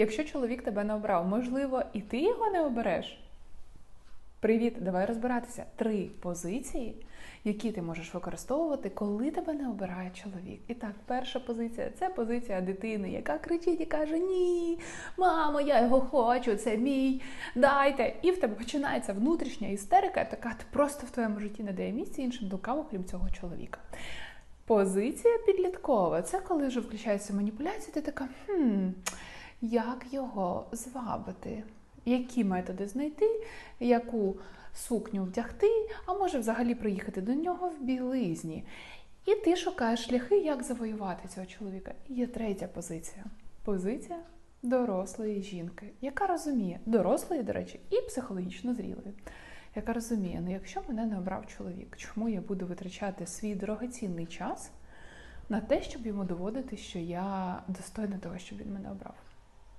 якщо чоловік тебе не обрав. Можливо, і ти його не обереш. Привіт, давай розбиратися. Три позиції, які ти можеш використовувати, коли тебе не обирає чоловік. І так, перша позиція це позиція дитини, яка кричить і каже: Ні, мамо, я його хочу, це мій, дайте. І в тебе починається внутрішня істерика, така ти просто в твоєму житті не дає місця іншим дукам, окрім цього чоловіка. Позиція підліткова це коли вже включається маніпуляція, ти така, хм, як його звабити? Які методи знайти, яку сукню вдягти, а може взагалі приїхати до нього в білизні. І ти шукаєш шляхи, як завоювати цього чоловіка. І є третя позиція. Позиція дорослої жінки, яка розуміє, дорослої, до речі, і психологічно зрілої, яка розуміє, ну якщо мене не обрав чоловік, чому я буду витрачати свій дорогоцінний час на те, щоб йому доводити, що я достойна того, щоб він мене обрав.